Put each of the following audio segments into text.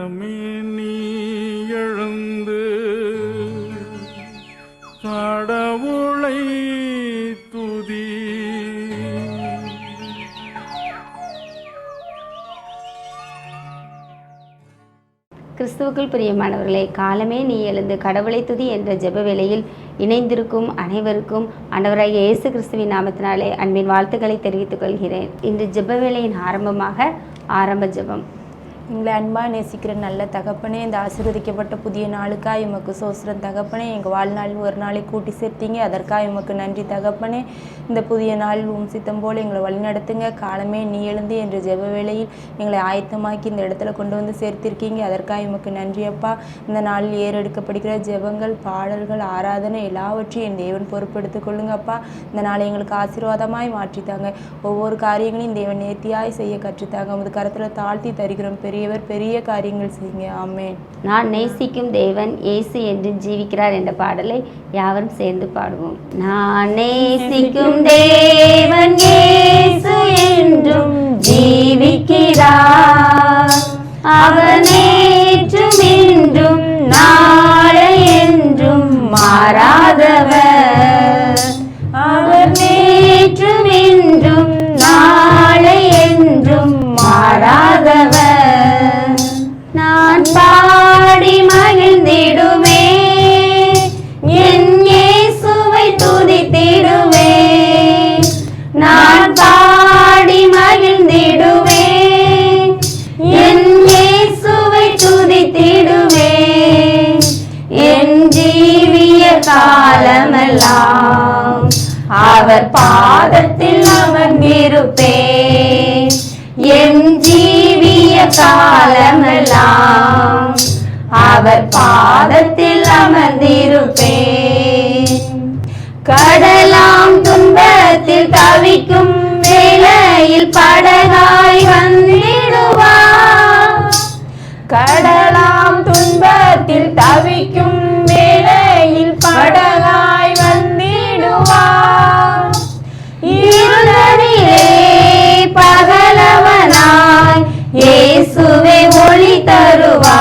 மனமே நீ எழுந்து கடவுளை துதி. கிறிஸ்துவுக்குள் பிரியமானவர்களே காலமே நீ எழுந்து கடவுளை துதி என்ற ஜெப வேளையில் இணைந்திருக்கும் அனைவருக்கும் ஆண்டவராகிய இயேசு கிறிஸ்துவின் நாமத்தினாலே அன்பின் வாழ்த்துக்களை தெரிவித்துக் கொள்கிறேன். இன்று ஜெப வேளையின் ஆரம்பமாக ஆரம்ப ஜெபம். எங்களை அன்பாக நேசிக்கிற நல்ல தகப்பனே இந்த ஆசீர்வதிக்கப்பட்ட புதிய நாளுக்காக எமக்கு சோஸ்திரம் தகப்பனே எங்கள் வாழ்நாள் ஒரு நாளை கூட்டி சேர்த்தீங்க. அதற்காக எமக்கு நன்றி தகப்பனே. இந்த புதிய நாள் உம் சித்தம் போல் எங்களை வழிநடத்துங்க. காலமே நீ எழுந்து என்ற ஜெப வேளையில் எங்களை ஆயத்தமாக்கி இந்த இடத்துல கொண்டு வந்து சேர்த்திருக்கீங்க. அதற்காக எமக்கு நன்றி அப்பா. இந்த நாளில் ஏறெடுக்கப்படுகிற ஜெபங்கள் பாடல்கள் ஆராதனை எல்லாவற்றையும் என் தேவன் பொறுப்பெடுத்துக் கொள்ளுங்கப்பா இந்த நாளை எங்களுக்கு ஆசீர்வாதமாய் மாற்றித்தாங்க. ஒவ்வொரு காரியங்களையும் தேவன் நேர்த்தியாய் செய்ய கற்றுத்தாங்க. உமது கரத்தில் தாழ்த்தி தருகிறோம். பெரிய பெரியவர் பெரிய காரியங்கள் செய்யுங்க. ஆமென். நான் நேசிக்கும் தேவன் இயேசு என்று ஜீவிக்கிறார் என்ற பாடலை யாவரும் சேர்ந்து பாடுவோம். நான் நேசிக்கும் தேவன் இயேசு என்றும் ஜீவிக்கிறார். அவர் நேற்றும் இன்றும் நாளை என்றும் மாறாதவர். நான் பாடி மகிழ்ந்திடுவே. என் இயேசுவை துதித்திடுவே. என் ஜீவிய காலமெல்லாம் அவர் பாதத்தில் அமர்ந்திருப்பே என் ஜீவிய காலமெல்லாம் அவர் பாதத்தில் அமர்ந்திருப்பே கடலாம் துன்பத்தில் தவிக்கும் வேளையில் படகாய் வந்திடுவா. கடலாம் துன்பத்தில் தவிக்கும் வேளையில் படகாய் வந்திடுவா. இருளனிலே பகலவனாய் இயேசுவே ஒளி தருவா.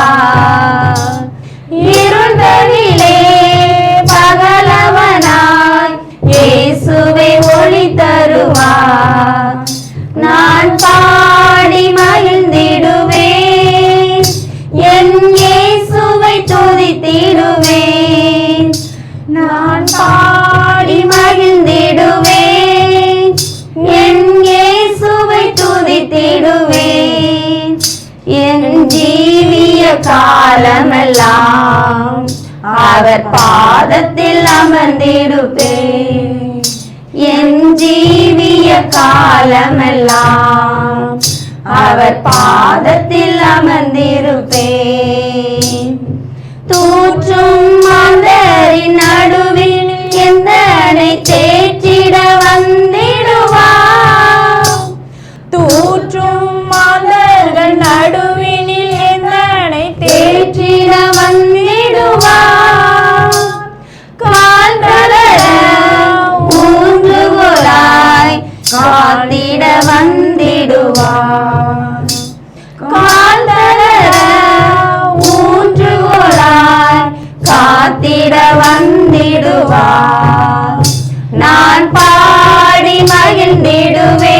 காலமெல்லாம் அவர் பா காத்திட வந்திடுவார் கால் தளர ஊன்றுகோலாய் காத்திட வந்திடுவார். நான் பாடி மகிழ்ந்திடுவேன்.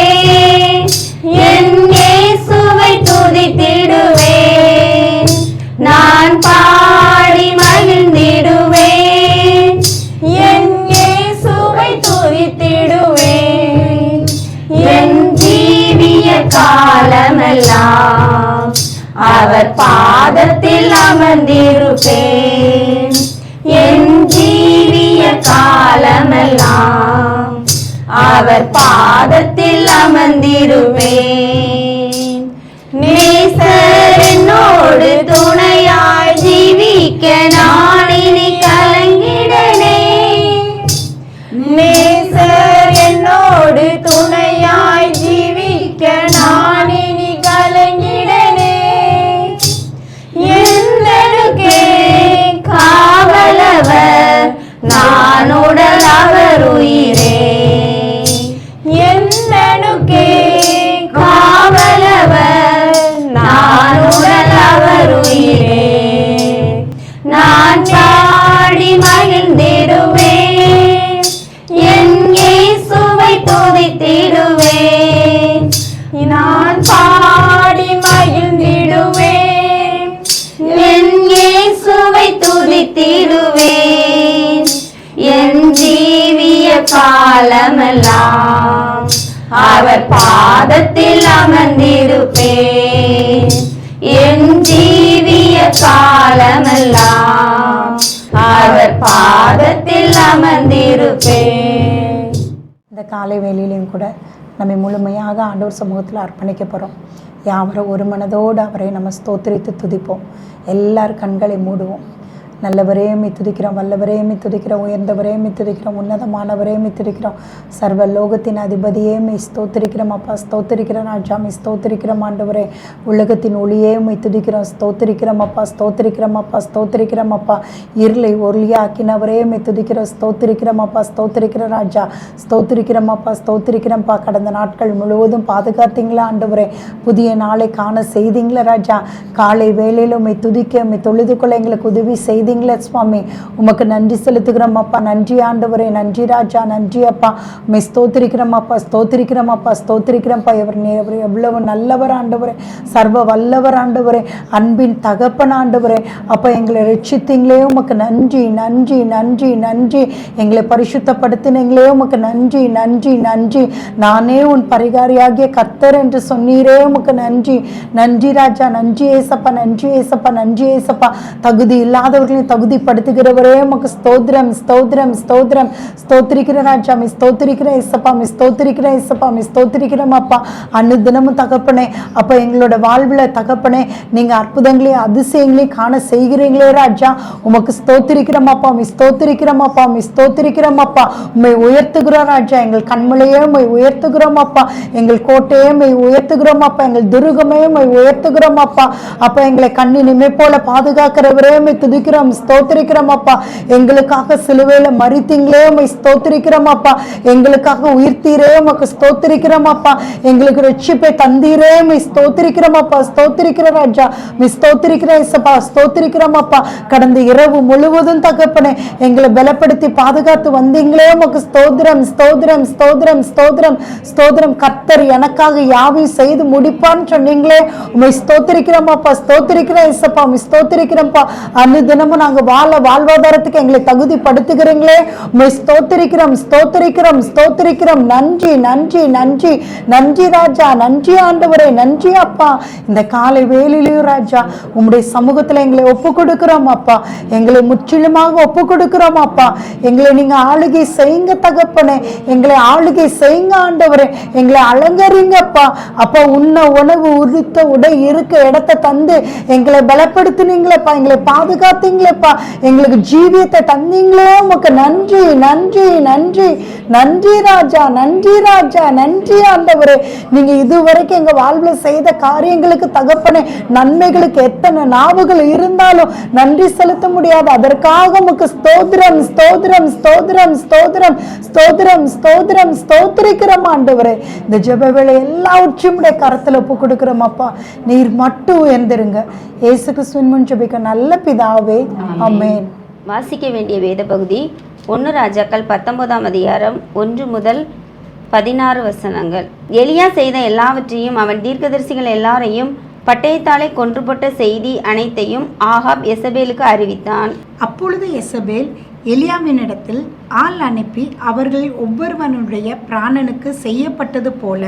அவர் பாதத்தில் அமர்ந்திருப்பேன். என் ஜீவிய காலமெல்லாம் அவர் பாதத்தில் அமர்ந்திருப்பேன். நான் காலமெல்லாம் அவர் பாதத்தில் அமர்ந்திருப்பேன். என் ஜீவிய காலமெல்லாம் அவர் பாதத்தில் அமர்ந்திருப்பேன். இந்த காலை வேளையிலையும் கூட நம்மை முழுமையாக ஆண்டவர் சமூகத்தில் அர்ப்பணிக்க போகிறோம் யாவரும் ஒரு மனதோடு அவரை நம்ம ஸ்தோத்திரித்து துதிப்போம். எல்லார் கண்களை மூடுவோம். நல்லவரே மித்துதிக்கிறோம். வல்லவரே மித்துதிக்கிறோம். உயர்ந்தவரே மித்துதிக்கிறோம். உன்னதமானவரே மித்துதிக்கிறோம். சர்வ லோகத்தின் அதிபதியே மீ ஸ்தோத்திரிக்கிறோம். அப்பா ஸ்தோத்திரிக்கிறோம். ராஜா மிஸ் ஸ்தோத்திரிக்கிறோம். ஆண்டவரே உலகத்தின் ஒளியே மித்துதிக்கிறோம். துதிக்கிறோம் ஸ்தோத்திரிக்கிறோம். அப்பா ஸ்தோத்திரிக்கிறோம். அப்பா ஸ்தோத்திரிக்கிறோம். அப்பா இருளை ஒளியாக்கினவரே மித்துதிக்கிறோம். துதிக்கிறோம் ஸ்தோத்திரிக்கிறோம். அப்பா ஸ்தோத்திரிக்கிறோம். ராஜா ஸ்தோத்திரிக்கிறோம். அப்பா ஸ்தோத்திரிக்கிறோம்ப்பா கடந்த நாட்கள் முழுவதும் பாதுகாத்தீங்களா ஆண்டவரே? புதிய நாளை காண செய்தீங்களா ராஜா? காலை வேளையில் மித்துதிக்க துதிக்க தொழுது கொள்ள எங்களுக்கு உதவி செய்து செய்தீங்களா சுவாமி. உமக்கு நன்றி செலுத்துகிறோம் அப்பா. நன்றி ஆண்டவரே நன்றி ராஜா நன்றி அப்பா. உண்மை ஸ்தோத்திரிக்கிறோம் அப்பா ஸ்தோத்திரிக்கிறோம் அப்பா ஸ்தோத்திரிக்கிறோம்ப்பா எவர் எவ்வளவு நல்லவர் ஆண்டவரே. சர்வ வல்லவர் ஆண்டவரே. அன்பின் தகப்பன் ஆண்டவரே. அப்பா எங்களை ரட்சித்தீங்களே. உமக்கு நன்றி நன்றி நன்றி நன்றி. எங்களை பரிசுத்தப்படுத்தினீங்களே. உமக்கு நன்றி நன்றி நன்றி. நானே உன் பரிகாரியாகிய கத்தர் என்று சொன்னீரே. உமக்கு நன்றி. நன்றி ராஜா நன்றி ஏசப்பா நன்றி ஏசப்பா நன்றி ஏசப்பா. தகுதி இல்லாதவர்களை தகுதிப்படுத்துகிறவரே உமக்கு ஸ்தோத்திரம் ஸ்தோத்திரம் ஸ்தோத்திரம். ஸ்தோத்திரிக்கிற ராஜாமி ஸ்தோத்திரிக்கிற இசப்பாமி ஸ்தோத்திரிக்கிற இசப்பாமி ஸ்தோத்திரிக்கிறோம் அப்பா அன்னு தினமும் தகப்பனே அப்போ எங்களோட வாழ்வில் தகப்பனே நீங்கள் அற்புதங்களையும் அதிசயங்களையும் காண செய்கிறீங்களே ராஜா. உமக்கு ஸ்தோத்திரிக்கிறோம் அப்பா மி ஸ்தோத்திரிக்கிறோம் அப்பா மி ஸ்தோத்திரிக்கிறோம் அப்பா உண்மை உயர்த்துகிறோம் ராஜா எங்கள் கண்மலையே உண்மை உயர்த்துகிறோம் அப்பா எங்கள் கோட்டையே உண்மை உயர்த்துகிறோம் அப்பா எங்கள் துருகமே உண்மை உயர்த்துகிறோம் அப்பா அப்போ எங்களை கண்ணின் இமை போல பாதுகாக்கிறவரே உண்மை துதிக்கிறோம் ஸ்தோத்திரிக்கிறோம் அப்பா எங்களுக்காக சிலுவையில் மறித்தீங்களே உண்மை ஸ்தோத்திரிக்கிறோம் அப்பா எங்களுக்காக உயிர்த்தீரே உமக்கு ஸ்தோத்திரிக்கிறோம் அப்பா எங்களுக்கு ரட்சிப்பை தந்தீரே உண்மை ஸ்தோத்திரிக்கிறோம் அப்பா ஸ்தோத்திரிக்கிற ராஜா மி ஸ்தோத்திரிக்கிற இசப்பா ஸ்தோத்திரிக்கிறோம் அப்பா கடந்த இரவு முழுவதும் தகப்பனே எங்களை பலப்படுத்தி பாதுகாத்து வந்தீங்களே உமக்கு ஸ்தோத்திரம் ஸ்தோத்திரம் ஸ்தோத்திரம் ஸ்தோத்திரம் ஸ்தோத்திரம். கர்த்தர் எனக்காக யாவையும் செய்து முடிப்பான்னு சொன்னீங்களே உமை ஸ்தோத்திரிக்கிறோம் அப்பா ஸ்தோத்திரிக்கிறேன் இசப்பா உண்மை ஸ்தோத்திரிக்கிறோம்ப்பா. அன்னு தினமும் நாங்கள் வாழ வாழ்வாதாரத்துக்கு எங்களை தகுதிப்படுத்துகிறீங்களே. உண்மை ஸ்தோத்திரிக்கிறோம் ஸ்தோத்திரிக்கிறோம் ஸ்தோத்திரிக்கிறோம். நன்றி நன்றி நன்றி. நன்றி ராஜா நன்றி ஆண்டவரே நன்றி அப்பா. இந்த காலை வேலையிலையும் ராஜா உம்முடைய சமூகத்தில் எங்களை ஒப்பு கொடுக்கிறோம் அப்பா. எங்களை முற்றிலுமாக ஒப்பு கொடுக்கிறோம் அப்பா. எங்களை நீங்கள் ஆளுகை செய்யுங்க தகப்பனே. எங்களை ஆளுகை செய்யுங்க ஆண்டவரே. எங்களை அலங்கரிங்க அப்பா உண்ண உணவு உதித்த உடை இருக்க இடத்த தந்து எங்களை பலப்படுத்தினீங்களேப்பா எங்களை பாதுகாத்தீங்களேப்பா. எங்களுக்கு ஜீவியத்தை தந்தீங்களே உமக்கு நன்றி நன்றி நன்றி. நன்றி ராஜா நன்றி ராஜா நன்றி ஆண்டவரே. நீங்க இதுவரைக்கும் எங்க வாழ்வுல செய்த காரியங்களுக்கு தகப்பனே நன்மைகளுக்கு எத்தனை நாவுகள் இருந்தாலும் நன்றி செலுத்த முடியாது. அதற்காக உமக்கு ஸ்தோத்திரம் ஸ்தோத்திரம் ஸ்தோத்திரம் ஸ்தோத்திரம் ஸ்தோத்திரம் ஸ்தோத்திரம் ஸ்தோத்திரிக்கிறோம் ஆண்டவரே. இந்த ஜெப வேலை எல்லாவற்றையும் உடைய கரத்துல ஒப்பு கொடுக்கிறோம் அப்பா நீர் மட்டும் உயர்ந்திருங்க. இயேசு கிறிஸ்துவின் முன் ஜெபிக்க நல்ல பிதாவே ஆமென். வாசிக்க வேண்டிய வேத பகுதி ஒன்று ராஜாக்கள் பத்தொன்பதாம் அதிகாரம் ஒன்று முதல் பதினாறு வசனங்கள். எலியா செய்த எல்லாவற்றையும் அவன் தீர்க்கதரிசிகள் எல்லாரையும் பட்டயத்தாலே கொன்றுபட்ட செய்தி அனைத்தையும் ஆகாப் எசபேலுக்கு அறிவித்தான். அப்பொழுது எசபேல் எலியாவினிடத்தில் ஆள் அனுப்பி அவர்கள் ஒவ்வொருவனுடைய பிராணனுக்கு செய்யப்பட்டது போல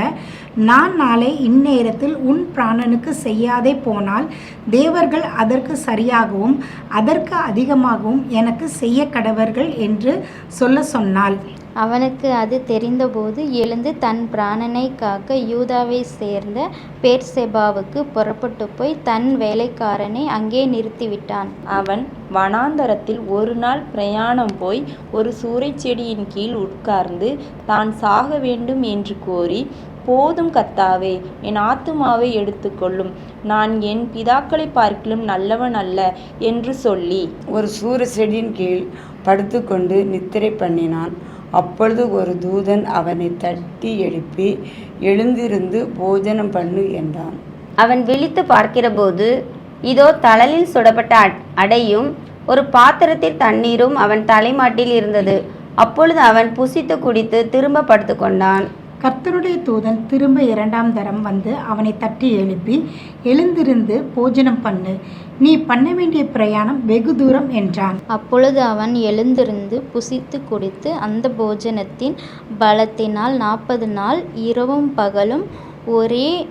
நான் நாளை இந்நேரத்தில் உன் பிராணனுக்கு செய்யாதே போனால் தேவர்கள் அதற்கு சரியாகவும் அதற்கு அதிகமாகவும் எனக்கு செய்ய கடவர்கள் என்று சொல்ல சொன்னாள். அவனுக்கு அது தெரிந்தபோது எழுந்து தன் பிராணனை காக்க யூதாவை சேர்ந்த பேர்செபாவுக்கு புறப்பட்டு போய் தன் வேலைக்காரனை அங்கே நிறுத்திவிட்டான். அவன் வனாந்தரத்தில் ஒரு நாள் பிரயாணம் போய் ஒரு சூறைச் செடியின் கீழ் உட்கார்ந்து தான் சாக வேண்டும் என்று கோரி போதும் கத்தாவே என் ஆத்துமாவை எடுத்துக்கொள்ளும் நான் என் பிதாக்களை பார்க்கிலும் நல்லவன் அல்ல என்று சொல்லி ஒரு சூர செடியின் கீழ் படுத்துக்கொண்டு நித்திரை பண்ணினான். அப்பொழுது ஒரு தூதன் அவனை தட்டி எழுப்பி எழுந்திருந்து போஜனம் பண்ணு என்றான். அவன் விழித்து பார்க்கிறபோது இதோ தளலில் சுடப்பட்ட அட்- அடையும் ஒரு பாத்திரத்தில் தண்ணீரும் அவன் தலைமாட்டில் இருந்தது. அப்பொழுது அவன் புசித்து குடித்து திரும்ப படுத்துக்கொண்டான் கர்த்தருடைய தூதன் திரும்ப இரண்டாம் தரம் வந்து அவனை தட்டி எழுப்பி எழுந்திருந்து போஜனம் பண்ணு. நீ பண்ண வேண்டிய பிரயாணம் வெகு தூரம் என்றான். அப்பொழுது அவன் எழுந்திருந்து புசித்து குடித்து அந்த போஜனத்தின் பலத்தினால் நாற்பது நாள் இரவும் பகலும் ஒரே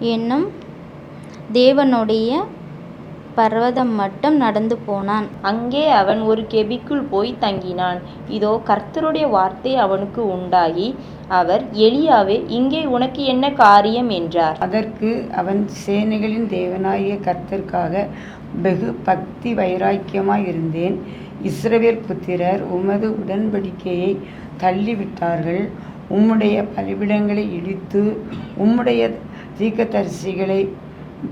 என்னும் தேவனுடைய பர்வதம் மட்டும் நடந்து போனான். அங்கே அவன் ஒரு கெபிக்குள் போய் தங்கினான். இதோ கர்த்தருடைய வார்த்தை அவனுக்கு உண்டாகி அவர் எலியாவே இங்கே உனக்கு என்ன காரியம் என்றார். அதற்கு அவன் சேனைகளின் தேவனாகிய கர்த்தருக்காக வெகு பக்தி வைராக்கியமாய் இருந்தேன். இஸ்ரவேல் புத்திரர் உமது உடன்படிக்கையை தள்ளிவிட்டார்கள். உம்முடைய பலிபிடங்களை இடித்து உம்முடைய தீர்க்கதரிசிகளை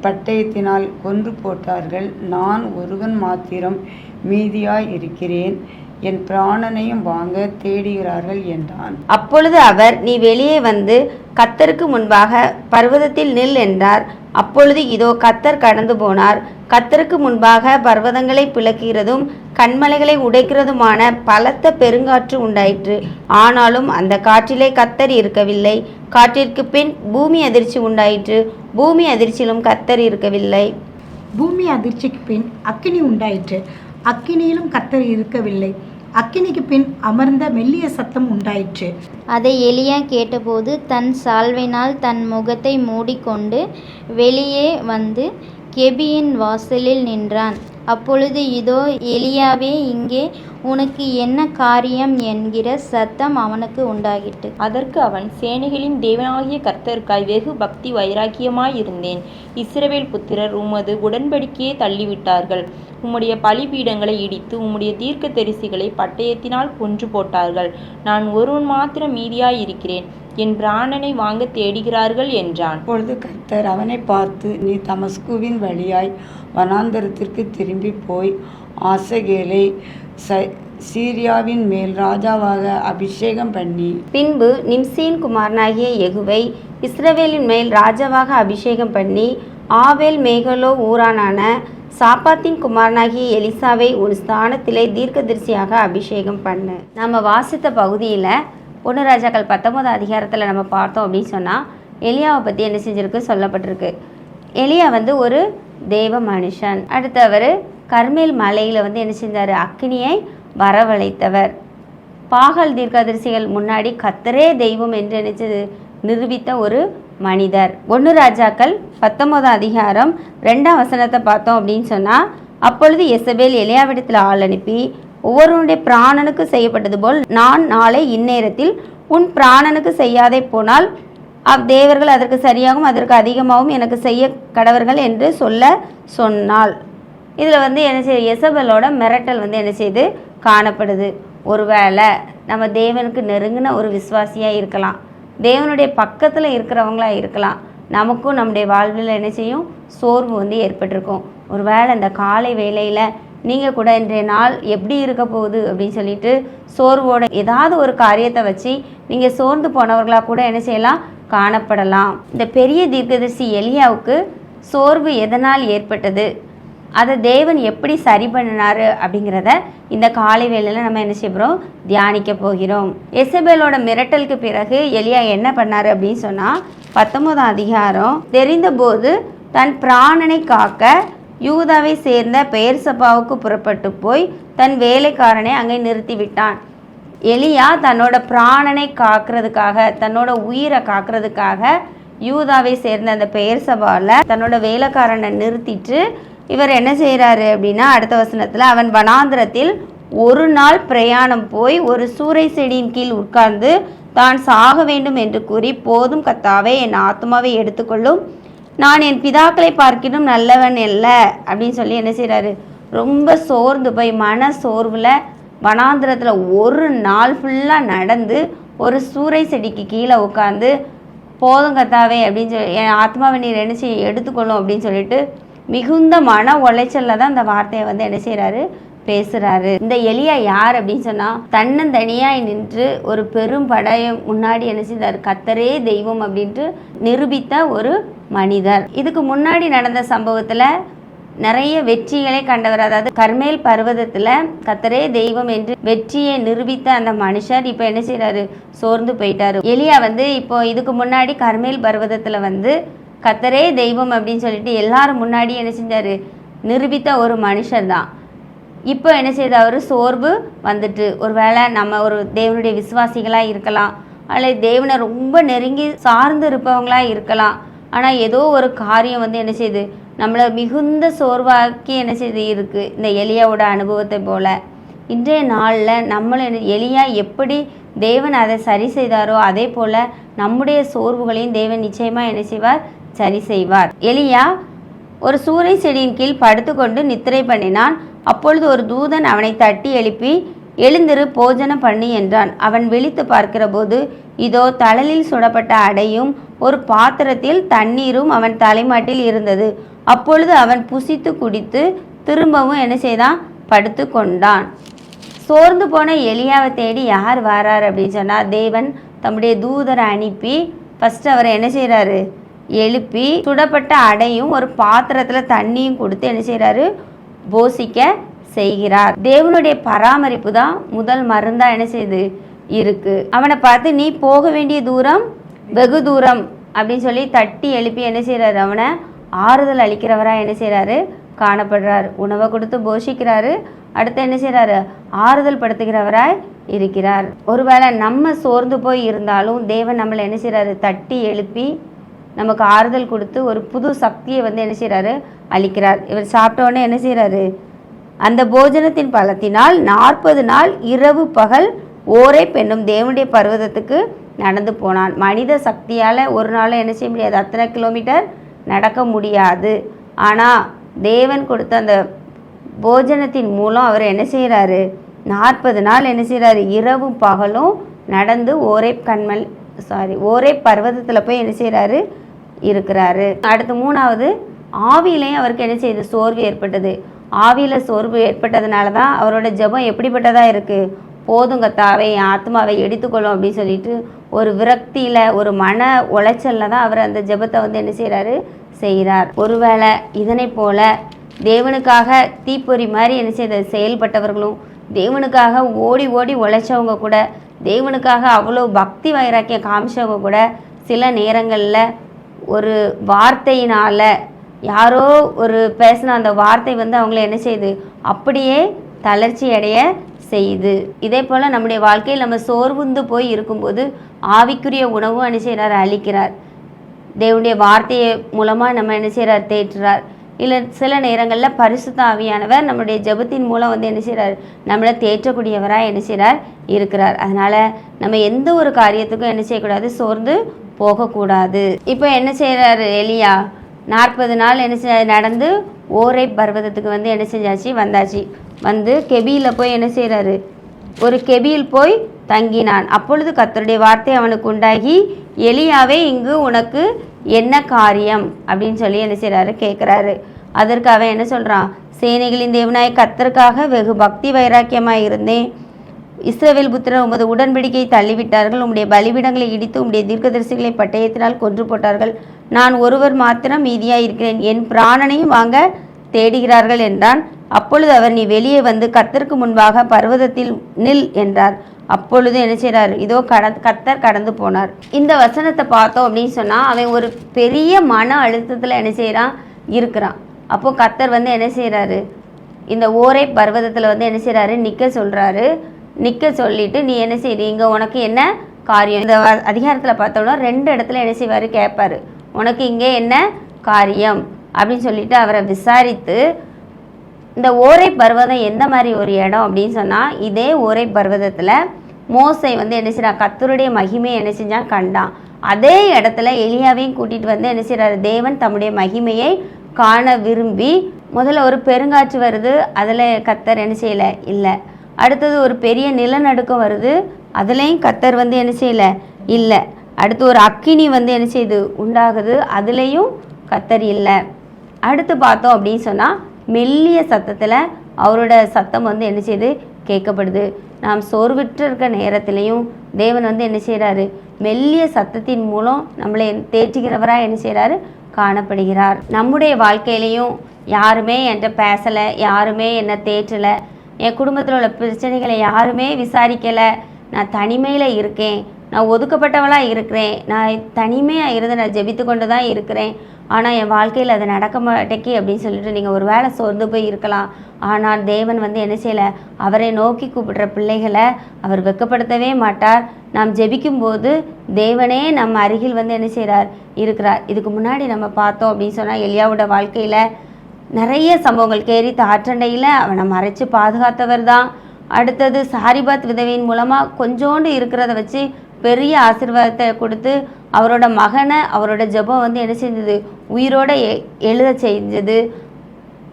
பட்டயத்தினால் கொன்று போட்டார்கள். நான் ஒருவன் மாத்திரம் மீதியாய் இருக்கிறேன். என் பிராணனையும் வாங்க தேடுகிறார்கள் என்றான். அப்பொழுது அவர் நீ வெளியே வந்து கத்தருக்கு முன்பாக பர்வதத்தில் நில் என்றார். அப்பொழுது இதோ கத்தர் கடந்து போனார். கத்தருக்கு முன்பாக பர்வதங்களை பிளக்கிறதும் கண்மலைகளை உடைக்கிறதுமான பலத்த பெருங்காற்று உண்டாயிற்று. ஆனாலும் அந்த காற்றிலே கத்தர் இருக்கவில்லை. காற்றிற்கு பின் பூமி அதிர்ச்சி உண்டாயிற்று. பூமி அதிர்ச்சியிலும் கத்தர் இருக்கவில்லை. பூமி அதிர்ச்சிக்கு பின் அக்கினி உண்டாயிற்று. அக்கினியிலும் கர்த்தர் இருக்கவில்லை. அக்கினிக்கு பின் அமர்ந்த மெல்லிய சத்தம் உண்டாயிற்று. அதை எலியா கேட்டபோது தன் சால்வினால் தன் முகத்தை மூடிக்கொண்டு வெளியே வந்து கெபியின் வாசலில் நின்றான். அப்பொழுது இதோ எலியாவே இங்கே உனக்கு என்ன காரியம் என்கிற சத்தம் அவனுக்கு உண்டாகிட்டு அதற்கு அவன் சேனைகளின் தேவனாகிய கர்த்தருக்காய் வெகு பக்தி வைராக்கியமாயிருந்தேன் இஸ்ரவேல் புத்திரர் உமது உடன்படிக்கையை தள்ளிவிட்டார்கள். உம்முடைய பலிபீடங்களை இடித்து உம்முடைய தீர்க்க தரிசிகளை பட்டயத்தினால் கொன்று போட்டார்கள். நான் ஒருவன் மாத்திரம் மீதியாயிருக்கிறேன். என் பிராணனை வாங்க தேடுகிறார்கள் என்றான். அப்பொழுது கர்த்தர் அவனை பார்த்து நீ தமஸ்குவின் வழியாய் வனாந்தரத்திற்கு திரும்பி போய் ஆசகேலை ச சீரியாவின் மேல் ராஜாவாக அபிஷேகம் பண்ணி பின்பு நிம்சியின் குமாரனாகிய எகுவை இஸ்ரவேலின் மேல் ராஜாவாக அபிஷேகம் பண்ணி ஆவேல் மேகலோ ஊரானான சாப்பாத்தின் குமாரனாகிய எலிசாவை ஒரு ஸ்தானத்திலே தீர்க்கதரிசியாக அபிஷேகம் பண்ணு. நம்ம வாசித்த பகுதியில் ஒன்று ராஜாக்கள் பத்தொன்பது அதிகாரத்தில் நம்ம பார்த்தோம் அப்படின்னு சொன்னால் எலியாவை பற்றி என்ன செஞ்சிருக்கு சொல்லப்பட்டிருக்கு. எலியா வந்து ஒரு தேவ மனுஷன். அடுத்தவர் கர்மேல் மலையில் வந்து என்ன செஞ்சார்? அக்னியை வரவழைத்தவர். பாகல் தீர்க்கதரிசிகள் முன்னாடி கத்தரே தெய்வம் என்று நினைச்சது நிரூபித்த ஒரு மனிதர். ஒன்று ராஜாக்கள் பத்தொன்பதாம் அதிகாரம் ரெண்டாம் வசனத்தை பார்த்தோம் அப்படின்னு சொன்னால் அப்பொழுது எசபேல் எலியாவிடத்தில் ஆள் அனுப்பி ஒவ்வொருவனுடைய பிராணனுக்கு செய்யப்பட்டது போல் நான் நாளை இந்நேரத்தில் உன் பிராணனுக்கு செய்யாதே போனால் அவ்தேவர்கள் அதற்கு சரியாகவும் அதற்கு அதிகமாகவும் எனக்கு செய்ய கடவர்கள் என்று சொல்ல சொன்னாள். இதில் வந்து என்ன செய்ய எசபலோட மிரட்டல் வந்து என்ன செய்து காணப்படுது. ஒருவேளை நம்ம தேவனுக்கு நெருங்கின ஒரு விசுவாசியாக இருக்கலாம். தேவனுடைய பக்கத்தில் இருக்கிறவங்களா இருக்கலாம். நமக்கும் நம்முடைய வாழ்வில் என்ன செய்யும்? சோர்வு வந்து ஏற்பட்டிருக்கும். ஒருவேளை இந்த காலை வேலையில் நீங்கள் கூட இன்றைய நாள் எப்படி இருக்க போகுது அப்படின்னு சொல்லிட்டு சோர்வோட ஏதாவது ஒரு காரியத்தை வச்சு நீங்கள் சோர்ந்து போனவர்களாக கூட என்ன செய்யலாம்? காணப்படலாம். இந்த பெரிய தீர்க்கதரிசி எலியாவுக்கு சோர்வு எதனால் ஏற்பட்டது? அதை தேவன் எப்படி சரி பண்ணினாரு அப்படிங்கிறத இந்த காலை வேளையில் நம்ம என்ன செய்கிறோம் தியானிக்க போகிறோம். எசபேலோட மிரட்டலுக்கு பிறகு எலியா என்ன பண்ணார் அப்படின்னு சொன்னால் பத்தொன்பதாம் அதிகாரம் தெரிந்தபோது தன் பிராணனை காக்க யூதாவை சேர்ந்த பெயர் சபாவுக்கு புறப்பட்டு போய் தன் வேலைக்காரனை அங்கே நிறுத்திவிட்டான் எலியா தன்னோட பிராணனை காக்கிறதுக்காக தன்னோட உயிரை காக்கிறதுக்காக யூதாவை சேர்ந்த அந்த பெயர் சபாவில் தன்னோட வேலைக்காரனை நிறுத்திட்டு இவர் என்ன செய்கிறாரு அப்படின்னா அடுத்த வசனத்தில் அவன் வனாந்திரத்தில் ஒரு நாள் பிரயாணம் போய் ஒரு சூறை செடியின் கீழ் உட்கார்ந்து தான் சாக வேண்டும் என்று கூறி போதும் கத்தாவே என் ஆத்மாவை எடுத்துக்கொள்ளும். நான் என் பிதாக்களை பார்க்கணும் நல்லவன் அல்ல. அப்படின்னு சொல்லி என்ன செய்கிறாரு ரொம்ப சோர்ந்து போய் மன சோர்வில் வனாந்திரத்தில் ஒரு நாள் ஃபுல்லாக நடந்து ஒரு சூறை செடிக்கு கீழே உட்காந்து போதும் கத்தாவே அப்படின்னு சொல்லி என் ஆத்மாவை நீர் என்ன செய்ய எடுத்துக்கொள்ளும் அப்படின்னு சொல்லிட்டு மிகுந்த மன உளைச்சலில் தான் இந்த வார்த்தையை வந்து என்ன செய்கிறாரு பேசுகிறாரு இந்த எலியா யார் அப்படின்னு சொன்னால் தன்னந்தனியாய் நின்று ஒரு பெரும் படையை முன்னாடி என்ன செய்தார்? கத்தரே தெய்வம் அப்படின்ட்டு நிரூபித்த ஒரு மனிதர். இதுக்கு முன்னாடி நடந்த சம்பவத்தில் நிறைய வெற்றிகளை கண்டவர். அதாவது கர்மேல் பர்வதத்துல கத்தரே தெய்வம் என்று வெற்றியை நிரூபித்த அந்த மனுஷர் இப்போ என்ன செய்கிறாரு சோர்ந்து போயிட்டாரு. எலியா வந்து இப்போ இதுக்கு முன்னாடி கர்மேல் பர்வதத்துல வந்து கத்தரே தெய்வம் அப்படின்னு சொல்லிட்டு எல்லாரும் முன்னாடி என்ன செஞ்சார்? நிரூபித்த ஒரு மனுஷர் தான் இப்போ என்ன செய்தார் அவர் சோர்வு வந்துட்டு ஒருவேளை நம்ம ஒரு தேவனுடைய விசுவாசிகளாக இருக்கலாம் அல்லது தேவனை ரொம்ப நெருங்கி சார்ந்து இருப்பவங்களாக இருக்கலாம். ஆனால் ஏதோ ஒரு காரியம் வந்து என்ன செய்யுது நம்மளை மிகுந்த சோர்வாக்கி என்ன செய்து இருக்குது இந்த எலியாவோட அனுபவத்தை போல. இன்றைய நாளில் நம்மளை எளியா எப்படி தேவன் அதை சரி செய்தாரோ அதே போல் நம்முடைய சோர்வுகளையும் தேவன் நிச்சயமாக என்ன செய்வார்? சரி செய்வார். எலியா ஒரு சூறை செடியின் கீழ் படுத்துக்கொண்டு நித்திரை பண்ணினான். அப்பொழுது ஒரு தூதன் அவனை தட்டி எழுப்பி எழுந்திரு போஜனம் பண்ணி என்றான். அவன் விழித்து பார்க்கிறபோது இதோ தழலில் சுடப்பட்ட அடையும் ஒரு பாத்திரத்தில் தண்ணீரும் அவன் தலைமாட்டில் இருந்தது. அப்பொழுது அவன் புசித்து குடித்து திரும்பவும் என்ன செய்தான்? படுத்து கொண்டான். சோர்ந்து போன எலியாவை தேடி யார் வரார்? அப்படின்னு சொன்னால் தேவன் தம்முடைய தூதரை அனுப்பி ஃபஸ்ட்டு அவரை என்ன செய்கிறாரு எழுப்பி சுடப்பட்ட அடையும் ஒரு பாத்திரத்தில் தண்ணியும் கொடுத்து என்ன செய்கிறாரு போசிக்க செய்கிறார். தேவனுடைய பராமரிப்பு தான் முதல் மருந்தா என்ன செய்யுது இருக்கு. அவனை பார்த்து நீ போக வேண்டிய தூரம் வெகு தூரம். அப்படின்னு சொல்லி தட்டி எழுப்பி என்ன செய்கிறாரு அவனை ஆறுதல் அளிக்கிறவரா என்ன செய்கிறாரு காணப்படுறார். உணவை கொடுத்து போஷிக்கிறாரு. அடுத்து என்ன செய்கிறாரு ஆறுதல் படுத்துகிறவராய் இருக்கிறார். ஒருவேளை நம்ம சோர்ந்து போய் இருந்தாலும் தேவன் நம்மளை என்ன செய்கிறாரு தட்டி எழுப்பி நமக்கு ஆறுதல் கொடுத்து ஒரு புது சக்தியை வந்து என்ன செய்கிறாரு அளிக்கிறார். இவர் சாப்பிட்டோன்னே என்ன செய்கிறாரு அந்த போஜனத்தின் பலத்தினால் நாற்பது நாள் இரவு பகல் ஓரே பெண்ணும் தேவனுடைய பர்வதத்துக்கு நடந்து போனான். மனித சக்தியால் ஒரு நாளும் என்ன செய்ய முடியாது. அத்தனை கிலோமீட்டர் நடக்க முடியாது. ஆனால் தேவன் கொடுத்த அந்த போஜனத்தின் மூலம் அவர் என்ன செய்கிறாரு நாற்பது நாள் என்ன செய்கிறாரு இரவும் பகலும் நடந்து ஓரே கண்மல் சாரி ஓரே பர்வதத்தில் போய் என்ன செய்கிறாரு இருக்கிறாரு. அடுத்து மூணாவது ஆவியிலையும் அவருக்கு என்ன செய்யுது சோர்வு ஏற்பட்டது. ஆவியில் சோர்வு ஏற்பட்டதுனால தான் அவரோட ஜெபம் எப்படிப்பட்டதாக இருக்குது போதுங்க தாவே என் ஆத்மாவை எடுத்துக்கொள்ளும் அப்படின்னு சொல்லிட்டு ஒரு விரக்தியில் ஒரு மன உளைச்சலில் தான் அவர் அந்த ஜெபத்தை வந்து என்ன செய்கிறாரு செய்கிறார் ஒருவேளை இதனை போல தேவனுக்காக தீப்பொறி மாதிரி என்ன செய்த செயல்பட்டவர்களும் தேவனுக்காக ஓடி ஓடி உழைச்சவங்க கூட தேவனுக்காக அவ்வளோ பக்தி வைராக்கியம் காமிச்சவங்க கூட சில நேரங்களில் ஒரு வார்த்தையினால் யாரோ ஒரு பேசின அந்த வார்த்தை வந்து அவங்கள என்ன செய்யுது அப்படியே தளர்ச்சி அடைய செய்யுது இதே போல் நம்முடைய வாழ்க்கையில் நம்ம சோர்வுந்து போய் இருக்கும்போது ஆவிக்குரிய உணவும் என்ன செய்கிறார் அழிக்கிறார் தேவனுடைய வார்த்தையை மூலமாக நம்ம என்ன செய்கிறார் தேற்றுறார். இல்லை சில நேரங்களில் பரிசுத்த ஆவியானவர் நம்முடைய ஜெபத்தின் மூலம் வந்து என்ன செய்கிறார் நம்மளை தேற்றக்கூடியவராக என்ன செய்கிறார் இருக்கிறார். அதனால் நம்ம எந்த ஒரு காரியத்துக்கும் என்ன செய்யக்கூடாது? சோர்ந்து போகக்கூடாது. இப்போ என்ன செய்கிறாரு எலியா? நாற்பது நாள் என்ன செய் நடந்து ஓரை பர்வதத்துக்கு வந்து என்ன செஞ்சாச்சு? வந்தாச்சு. வந்து கெபியில் போய் என்ன செய்கிறாரு ஒரு கெபியில் போய் தங்கினான். அப்பொழுது கத்தருடைய வார்த்தை அவனுக்கு உண்டாகி எலியாவே இங்கு உனக்கு என்ன காரியம்? அப்படின்னு சொல்லி என்ன செய்கிறாரு கேட்குறாரு அதற்கு அவன் என்ன சொல்கிறான் சேனைகளின் தேவனாய் கத்தருக்காக வெகு பக்தி வைராக்கியமாக இருந்தேன் இஸ்ரவேல் புத்திரர் உமது உடன்படிக்கையை தள்ளிவிட்டார்கள். உம்முடைய பலிபீடங்களை இடித்து உம்முடைய தீர்க்கதரிசிகளை பட்டயத்தினால் கொன்று போட்டார்கள். நான் ஒருவர் மாத்திரம் மீதியாக இருக்கிறேன் என் பிராணனையும் வாங்க தேடுகிறார்கள் என்றான். அப்பொழுது அவர் நீ வெளியே வந்து கத்தருக்கு முன்பாக பர்வதத்தில் நில் என்றார். அப்பொழுது என்ன செய்கிறார் இதோ கட கத்தர் கடந்து போனார். இந்த வசனத்தை பார்த்தோம் அப்படின்னு சொன்னால் அவன் ஒரு பெரிய மன அழுத்தத்தில் என்ன செய்கிறான் இருக்கிறான். அப்போது கத்தர் வந்து என்ன செய்கிறாரு இந்த ஓரை பர்வதத்தில் வந்து என்ன செய்கிறாரு நிற்க சொல்கிறாரு நிற்க சொல்லிட்டு நீ என்ன செய்றீங்க உனக்கு என்ன காரியம்? இந்த அதிகாரத்தில் பார்த்தோம்னா ரெண்டு இடத்துல என்ன செய்வார்? கேட்பாரு உனக்கு இங்கே என்ன காரியம்? அப்படின்னு சொல்லிட்டு அவரை விசாரித்து இந்த ஓரை பர்வதம் எந்த மாதிரி ஒரு இடம்? அப்படின்னு சொன்னால் இதே ஓரை பர்வதத்தில் மோசை வந்து என்ன செய்கிறான் கத்தருடைய மகிமையை என்ன செஞ்சான்? கண்டான். அதே இடத்துல எலியாவையும் கூட்டிகிட்டு வந்து என்ன செய்கிறாரு தேவன் தம்முடைய மகிமையை காண விரும்பி முதல்ல ஒரு பெருங்காற்று வருது. அதில் கத்தர் என்ன செய்யலை? இல்லை. அடுத்தது ஒரு பெரிய நிலநடுக்கம் வருது. அதுலேயும் கத்தர் வந்து என்ன செய்யலை? இல்லை. அடுத்து ஒரு அக்கினி வந்து என்ன செய்யுது உண்டாகுது. அதுலேயும் கத்தர் இல்லை. அடுத்து பார்த்தோம் அப்படின்னு சொன்னால் மெல்லிய சத்தத்தில் அவரோட சத்தம் வந்து என்ன செய்யுது கேட்கப்படுது. நாம் சோர்விட்டு இருக்க நேரத்திலையும் தேவன் வந்து என்ன செய்கிறாரு மெல்லிய சத்தத்தின் மூலம் நம்மளை தேற்றுகிறவராக என்ன செய்கிறாரு காணப்படுகிறார். நம்முடைய வாழ்க்கையிலையும் யாருமே என்கிட்ட பேசலை யாருமே என்னை தேற்றலை என் குடும்பத்தில் உள்ள பிரச்சனைகளை யாருமே விசாரிக்கலை. நான் தனிமையில் இருக்கேன். நான் ஒதுக்கப்பட்டவளாக இருக்கிறேன். நான் தனிமையாக இருந்து நான் ஜெபித்து கொண்டு தான் இருக்கிறேன். ஆனால் என் வாழ்க்கையில் அது நடக்க மாட்டேக்கி அப்படின்னு சொல்லிட்டு நீங்கள் ஒரு வேளை சோர்ந்து போய் இருக்கலாம். ஆனால் தேவன் வந்து என்ன செய்யலை? அவரை நோக்கி கூப்பிடுற பிள்ளைகளை அவர் வெட்கப்படுத்தவே மாட்டார். நாம் ஜெபிக்கும்போது தேவனே நம்ம அருகில் வந்து என்ன செய்கிறார் இருக்கிறார். இதுக்கு முன்னாடி நம்ம பார்த்தோம் அப்படின்னு சொன்னால் எலியாவோட வாழ்க்கையில் நிறைய சம்பவங்கள். கேரி ஆற்றண்டையில் அவனை மறைச்சு பாதுகாத்தவர் தான் அடுத்தது சாரிபாத் விதவையின் மூலமாக கொஞ்சோண்டு இருக்கிறத வச்சு பெரிய ஆசிர்வாதத்தை கொடுத்து அவரோட மகனை அவரோட ஜெபம் வந்து என்ன செஞ்சது? உயிரோட எ எழுத செஞ்சது.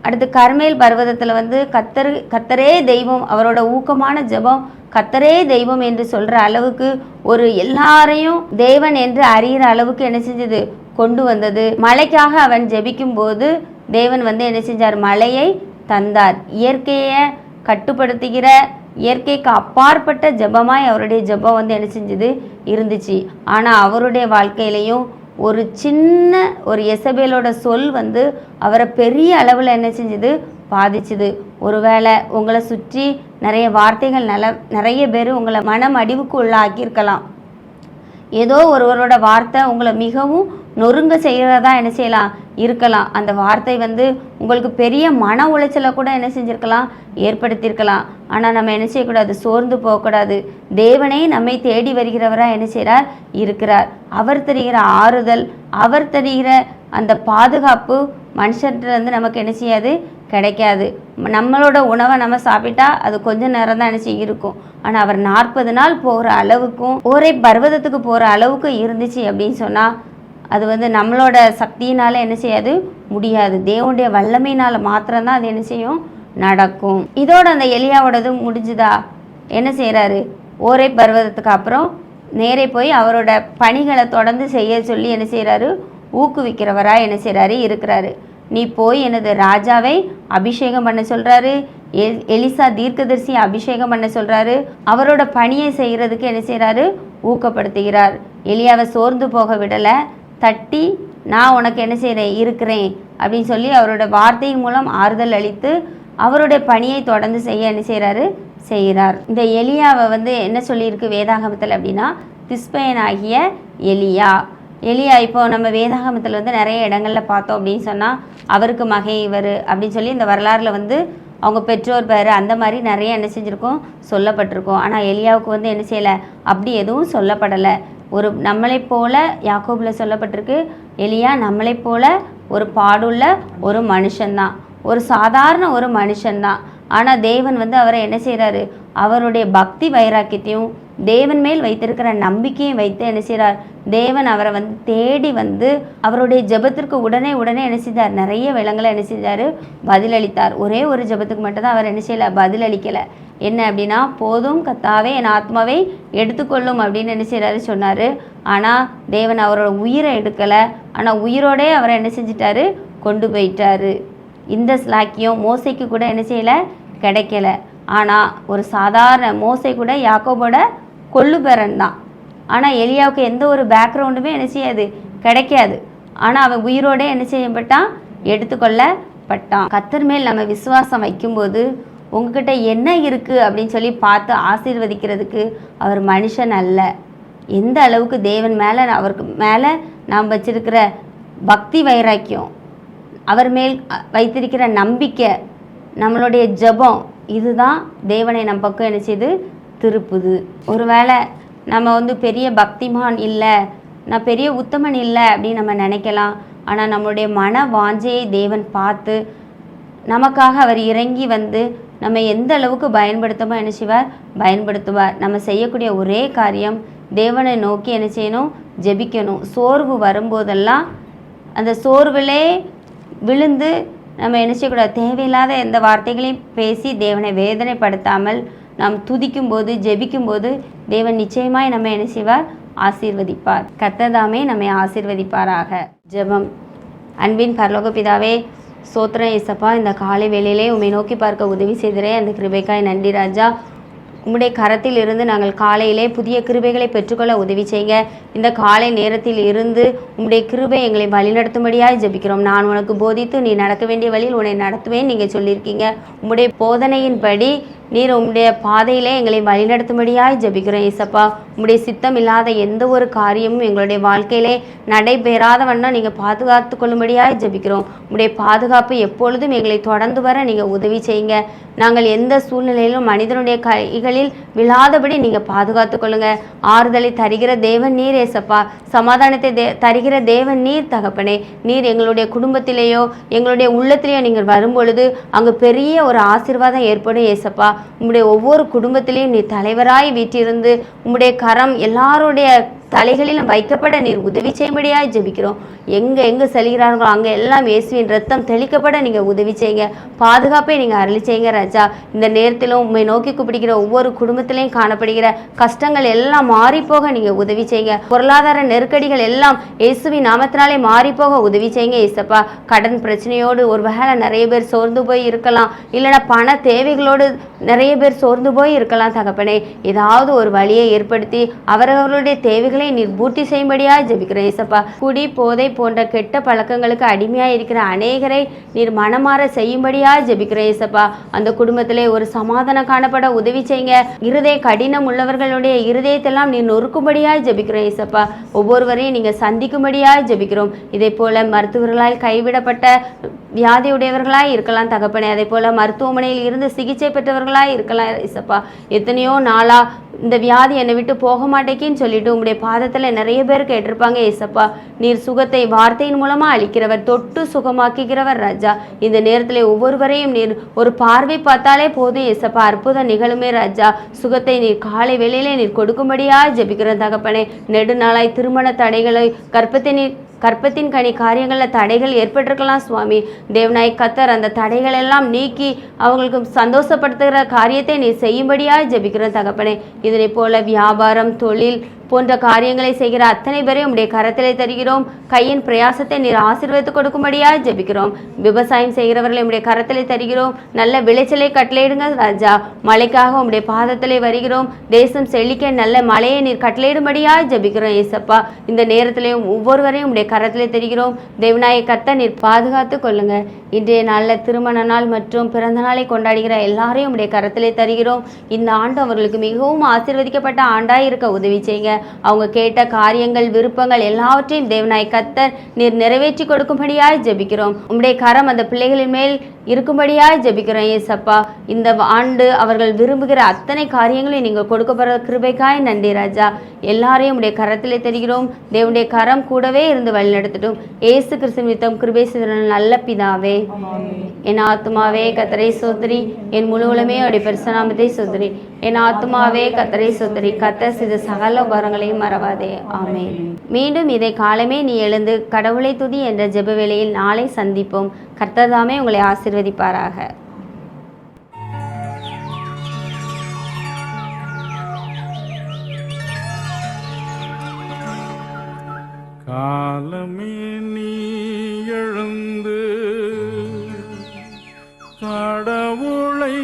அடுத்து கர்மேல் பர்வதத்தில் வந்து கத்தர் கத்தரே தெய்வம் அவரோட ஊக்கமான ஜெபம் கத்தரே தெய்வம் என்று சொல்கிற அளவுக்கு ஒரு எல்லாரையும் தேவன் என்று அறிகிற அளவுக்கு என்ன செஞ்சது? கொண்டு வந்தது. மழைக்காக அவன் ஜெபிக்கும் போது தேவன் வந்து என்ன செஞ்சார்? மலையை தந்தார். இயற்கையை கட்டுப்படுத்துகிற இயற்கைக்கு அப்பாற்பட்ட ஜபமாய் அவருடைய ஜெபம் வந்து என்ன செஞ்சது? இருந்துச்சு. ஆனால் அவருடைய வாழ்க்கையிலையும் ஒரு சின்ன ஒரு எசபேலோட சொல் வந்து அவரை பெரிய அளவில் என்ன செஞ்சது? பாதிச்சுது. ஒருவேளை உங்களை சுற்றி நிறைய வார்த்தைகள் நல நிறைய பேர் உங்களை மனம் அடிவுக்கு உள்ளாக்கியிருக்கலாம் ஏதோ ஒருவரோட வார்த்தை உங்களை மிகவும் நொறுங்க செய்கிறதா என்ன செய்யலாம்? இருக்கலாம். அந்த வார்த்தை வந்து உங்களுக்கு பெரிய மன உளைச்சலை கூட என்ன செஞ்சுருக்கலாம்? ஏற்படுத்தியிருக்கலாம். ஆனால் நம்ம என்ன செய்யக்கூடாது? சோர்ந்து போகக்கூடாது. தேவனே நம்மை தேடி வருகிறவராக என்ன செய்கிறார் இருக்கிறார். அவர் தருகிற ஆறுதல் அவர் தருகிற அந்த பாதுகாப்பு மனுஷன்ட்டு நமக்கு என்ன செய்யாது? கிடைக்காது. நம்மளோட உணவை நம்ம சாப்பிட்டா அது கொஞ்ச நேரம் தான் என்ன செய்ய இருக்கும். ஆனால் அவர் நாற்பது நாள் போகிற அளவுக்கும் ஒரே பர்வதத்துக்கு போகிற அளவுக்கு இருந்துச்சு அப்படின்னு சொன்னால் அது வந்து நம்மளோட சக்தியினால் என்ன செய்யாது முடியாது. தேவனுடைய வல்லமையினால் மாத்திரம்தான் அது என்ன செய்யும்? நடக்கும். இதோட அந்த எலியாவோடது முடிஞ்சுதா? என்ன செய்கிறாரு ஓரே பர்வதத்துக்கு அப்புறம் நேரே போய் அவரோட பணிகளை தொடர்ந்து செய்ய சொல்லி என்ன செய்கிறாரு ஊக்குவிக்கிறவராக என்ன செய்கிறாரு இருக்கிறாரு. நீ போய் எனது ராஜாவை அபிஷேகம் பண்ண சொல்கிறாரு எல் எலிசா தீர்க்கதரிசி அபிஷேகம் பண்ண சொல்கிறாரு அவரோட பணியை செய்கிறதுக்கு என்ன செய்கிறாரு ஊக்கப்படுத்துகிறார். எலியாவை சோர்ந்து போக விடலை. தட்டி நான் உனக்கு என்ன செய்கிறேன் இருக்கிறேன். அப்படின்னு சொல்லி அவரோட வார்த்தையின் மூலம் ஆறுதல் அளித்து அவருடைய பணியை தொடர்ந்து செய்ய என்ன செய்கிறாரு செய்கிறார். இந்த எலியாவை வந்து என்ன சொல்லியிருக்கு வேதாகமத்தில் அப்படின்னா திஸ்பயனாகிய எலியா. எலியா இப்போ நம்ம வேதாகமத்தில் வந்து நிறைய இடங்களில் பார்த்தோம் அப்படின்னு சொன்னால் அவருக்கு மகை இவர் அப்படின்னு சொல்லி இந்த வரலாறில் வந்து அவங்க பெற்றோர் பேர் அந்த மாதிரி நிறைய என்ன செஞ்சுருக்கோம் சொல்லப்பட்டிருக்கோம். ஆனால் எலியாவுக்கு வந்து என்ன செய்யலை? அப்படி எதுவும் சொல்லப்படலை. ஒரு நம்மளைப் போல யாக்கோபில் சொல்லப்பட்டிருக்கு. எலியா நம்மளைப் போல ஒரு பாடுள்ள ஒரு மனுஷன்தான். ஒரு சாதாரண ஒரு மனுஷன்தான். ஆனால் தேவன் வந்து அவரை என்ன செய்கிறாரு அவருடைய பக்தி வைராக்கியத்தையும் தேவன் மேல் வைத்திருக்கிற நம்பிக்கையும் வைத்து என்ன செய்கிறார் தேவன் அவரை வந்து தேடி வந்து அவருடைய ஜெபத்திற்கு உடனே உடனே என்ன செய்தார்? நிறைய விலங்களை என்ன செய்தார்? பதிலளித்தார். ஒரே ஒரு ஜெபத்துக்கு மட்டும்தான் அவர் என்ன செய்யலை? பதிலளிக்கலை. என்ன அப்படின்னா போதும் கத்தாவே என் ஆத்மாவை எடுத்துக்கொள்ளும் அப்படின்னு என்ன செய்கிறாரு சொன்னார். ஆனால் தேவன் அவரோட உயிரை எடுக்கலை. ஆனால் உயிரோடே அவரை என்ன செஞ்சிட்டாரு? கொண்டு போயிட்டாரு. இந்த ஸ்லாக்கியம் மோசைக்கு கூட என்ன செய்யலை? கிடைக்கல. ஆனால் ஒரு சாதாரண மோசை கூட யாக்கோபோட கொள்ளுபெறன் தான். ஆனால் எலியாவுக்கு எந்த ஒரு பேக்ரவுண்டுமே என்ன செய்யாது? கிடைக்காது. ஆனால் அவன் உயிரோட என்ன செய்யப்பட்டான்? எடுத்துக்கொள்ளப்பட்டான். கத்தர் மேல் நம்ம விசுவாசம் வைக்கும்போது உங்ககிட்ட என்ன இருக்குது அப்படின்னு சொல்லி பார்த்து ஆசீர்வதிக்கிறதுக்கு அவர் மனுஷன் அல்ல. எந்த அளவுக்கு தேவன் மேலே அவருக்கு மேலே நாம் வச்சிருக்கிற பக்தி வைராக்கியம் அவர் மேல் வைத்திருக்கிற நம்பிக்கை நம்மளுடைய ஜெபம் இதுதான் தேவனை நம் பக்கம் என்ன செய்து திருப்புது. ஒருவேளை நம்ம வந்து பெரிய பக்திமான் இல்லை நான் பெரிய உத்தமன் இல்லை அப்படின்னு நம்ம நினைக்கலாம். ஆனால் நம்மளுடைய மன வாஞ்சையை தேவன் பார்த்து நமக்காக அவர் இறங்கி வந்து நம்ம எந்த அளவுக்கு பயன்படுத்தமோ என்ன செய்வார்? பயன்படுத்துவார். நம்ம செய்யக்கூடிய ஒரே காரியம் தேவனை நோக்கி என்ன செய்யணும்? ஜெபிக்கணும். சோர்வு வரும்போதெல்லாம் அந்த சோர்விலே விழுந்து நம்ம என்ன செய்யக்கூடாது? தேவையில்லாத எந்த வார்த்தைகளையும் பேசி தேவனை வேதனைப்படுத்தாமல் நாம் துதிக்கும் போது ஜெபிக்கும்போது தேவன் நிச்சயமாய் நம்ம என்ன செய்வார்? ஆசீர்வதிப்பார். கத்ததாமே நம்மை ஆசீர்வதிப்பாராக. ஜெபம். அன்பின் பரலோக பிதாவே சோத்திரம் இசப்பா இந்த காலை வேளையிலே உம்மை நோக்கி பார்க்க உதவி செய்திரே. அந்த கிருபைக்காய் நன்றி ராஜா. உம்முடைய கரத்தில் இருந்து நாங்கள் காலையிலே புதிய கிருபைகளை பெற்றுக்கொள்ள உதவி செய்யுங்க. இந்த காலை நேரத்தில் இருந்து உம்முடைய கிருபை எங்களை வழிநடத்தும்படியாக ஜபிக்கிறோம். நான் உனக்கு போதித்து நீ நடக்க வேண்டிய வழியில் உன்னை நடத்துவேன். நீங்கள் சொல்லியிருக்கீங்க. உம்முடைய போதனையின்படி நீர் உம்முடைய பாதையிலே எங்களை வழிநடத்தும்படியாய் ஜபிக்கிறோம் ஏசப்பா. உம்முடைய சித்தம் இல்லாத எந்த ஒரு காரியமும் எங்களுடைய வாழ்க்கையிலே நடைபெறாத வண்ணம் நீங்கள் பாதுகாத்து கொள்ளும்படியாய் ஜபிக்கிறோம். உம்முடைய பாதுகாப்பு எப்பொழுதும் எங்களை தொடர்ந்து வர நீங்கள் உதவி செய்யுங்க. நாங்கள் எந்த சூழ்நிலையிலும் மனிதனுடைய கைகள் கைகளில் விழாதபடி நீங்கள் பாதுகாத்து கொள்ளுங்க. ஆறுதலை தருகிற தேவன் நீர் ஏசப்பா. சமாதானத்தை தே தருகிற தேவன் நீர் தகப்பனே. நீர் எங்களுடைய குடும்பத்திலேயோ எங்களுடைய உள்ளத்திலேயோ நீங்கள் வரும்பொழுது அங்கு பெரிய ஒரு ஆசீர்வாதம் ஏற்படும் ஏசப்பா. உங்களுடைய ஒவ்வொரு குடும்பத்திலையும் நீ தலைவராய் வீட்டிருந்து உங்களுடைய கரம் எல்லாருடைய தலைகளிலும் வைக்கப்பட நீர் உதவி செய்யும்படியாய் ஜெபிக்கிறோம். எங்கே எங்கே செல்கிறார்களோ அங்கே எல்லாம் இயேசுவின் ரத்தம் தெளிக்கப்பட நீங்கள் உதவி செய்யுங்க. பாதுகாப்பை நீங்கள் அருளி செய்யுங்க ராஜா. இந்த நேரத்திலும் உண்மை நோக்கி கூப்பிடுகிற ஒவ்வொரு குடும்பத்திலையும் காணப்படுகிற கஷ்டங்கள் எல்லாம் மாறிப்போக நீங்கள் உதவி செய்யுங்க. பொருளாதார நெருக்கடிகள் எல்லாம் இயேசுவின் நாமத்தினாலே மாறிப்போக உதவி செய்யுங்க ஏசப்பா. கடன் பிரச்சனையோடு ஒரு வேளை நிறைய பேர் சோர்ந்து போய் இருக்கலாம். இல்லைன்னா பண தேவைகளோடு நிறைய பேர் சோர்ந்து போய் இருக்கலாம் தகப்பனே. ஏதாவது ஒரு வழியை ஏற்படுத்தி அவரவர்களுடைய தேவைகளை நீர் பூர்த்தி செய்யும்படியாக ஜெபிக்கிறேன் ஏசப்பா. குடி போதை போன்ற கெட்ட பழக்கங்களுக்கு அடிமையாக இருக்கிற அநேகரை நீர் மனமாற செய்யும்படியாய் ஜெபிக்கிறேன் ஏசப்பா. அந்த குடும்பத்திலே ஒரு சமாதானம் காணப்பட உதவி செய்யுங்க. இருதய கடினம் உள்ளவர்களுடைய இருதயத்தெல்லாம் நீர் நொறுக்கும்படியாக ஜெபிக்கிறேன் ஏசப்பா. ஒவ்வொருவரையும் நீங்கள் சந்திக்கும்படியாய் ஜெபிக்கிறோம். இதே போல மருத்துவர்களால் கைவிடப்பட்ட வியாதியுடையவர்களாய் இருக்கலாம் தகப்பனே. அதே போல மருத்துவமனையில் இருந்து சிகிச்சை பெற்றவர்களாய் இருக்கலாம் இசப்பா எத்தனையோ நாளா இந்த வியாதி என்னை விட்டு போக மாட்டேக்கின்னு சொல்லிட்டு உங்களுடைய பாதத்தில் நிறைய பேர் கேட்டிருப்பாங்க ஏசப்பா நீர் சுகத்தை வார்த்தையின் மூலமாக அளிக்கிறவர் தொட்டு சுகமாக்குகிறவர் ராஜா. இந்த நேரத்தில் ஒவ்வொருவரையும் நீர் ஒரு பார்வை பார்த்தாலே போதும் ஏசப்பா. அற்புதம் நிகழுமே ராஜா. சுகத்தை நீர் காலை வேளையிலே நீர் கொடுக்கும்படியாக ஜெபிக்கிற தகப்பனே. நெடுநாளாய் திருமண தடைகளை கற்பத்தை நீர் கற்பத்தின் கனி காரியங்களில் தடைகள் ஏற்பட்டிருக்கலாம் சுவாமி. தேவநாய் கத்தர் அந்த தடைகள் எல்லாம் நீக்கி அவங்களுக்கு சந்தோஷப்படுத்துகிற காரியத்தை நீ செய்யும்படியாக ஜபிக்கிற தகப்பனே. இதனை போல வியாபாரம் தொழில் போன்ற காரியங்களை செய்கிற அத்தனை பேரையும் உடைய கரத்திலே தருகிறோம். கையின் பிரயாசத்தை நீர் ஆசீர்வதித்து கொடுக்கும்படியாக ஜெபிக்கிறோம். விவசாயம் செய்கிறவர்களை உடைய கரத்திலே தருகிறோம். நல்ல விளைச்சலை கட்டளையிடுங்க ராஜா. மழைக்காக உடைய பாதத்திலே வருகிறோம். தேசம் செழிக்க நல்ல மழையை நீர் கட்டளையிடும்படியாக ஜெபிக்கிறோம் ஏசப்பா. இந்த நேரத்திலையும் ஒவ்வொருவரையும் உடைய கரத்திலே தருகிறோம். தேவநாய கத்த நீர் பாதுகாத்து கொள்ளுங்க. இன்றைய நாளில் திருமண நாள் மற்றும் பிறந்த நாளை கொண்டாடுகிற எல்லாரையும் உடைய கரத்திலே தருகிறோம். இந்த ஆண்டு அவர்களுக்கு மிகவும் ஆசீர்வதிக்கப்பட்ட ஆண்டாய் இருக்க உதவி செய்யுங்க. அவங்க கேட்ட காரியங்கள் விருப்பங்கள் எல்லாவற்றையும் தேவனாய் கத்தர் நீர் நிறைவேற்றி கொடுக்கும்படியாய் ஜெபிக்கிறோம். உம்முடைய கரம் அந்த பிள்ளைகளின் மேல் இருக்கும்படியாய் ஜெபிக்கிறோம் ஏசப்பா. இந்த ஆண்டு அவர்கள் விரும்புகிற அத்தனை காரியங்களையும் நீங்கள் கொடுக்க போகிற கிருபைக்காய் நன்றி ராஜா. எல்லாரையும் உடைய கரத்திலே தெரிகிறோம். தேவனுடைய கரம் கூடவே இருந்து வழிநடத்தட்டும். ஏசு கிறிஸ்து நித்தம் கிருபை செய்த நல்ல பிதாவே. என் ஆத்துமாவே கத்தரை சோதரி. என் முழு உலமே அவருடைய பரிசுநாமத்தை சோதரி. என் ஆத்துமாவே கத்தரை சோதரி. கத்த சித சகல உபரங்களையும் மறவாதே. ஆமே மீண்டும் இதை காலமே நீ எழுந்து கடவுளை துதி என்ற ஜெப வேளையில் நாளை சந்திப்போம். கர்த்ததாமே உங்களை ஆசிர்வதிப்பாராக. காலமே நீ எழுந்து கடவுளை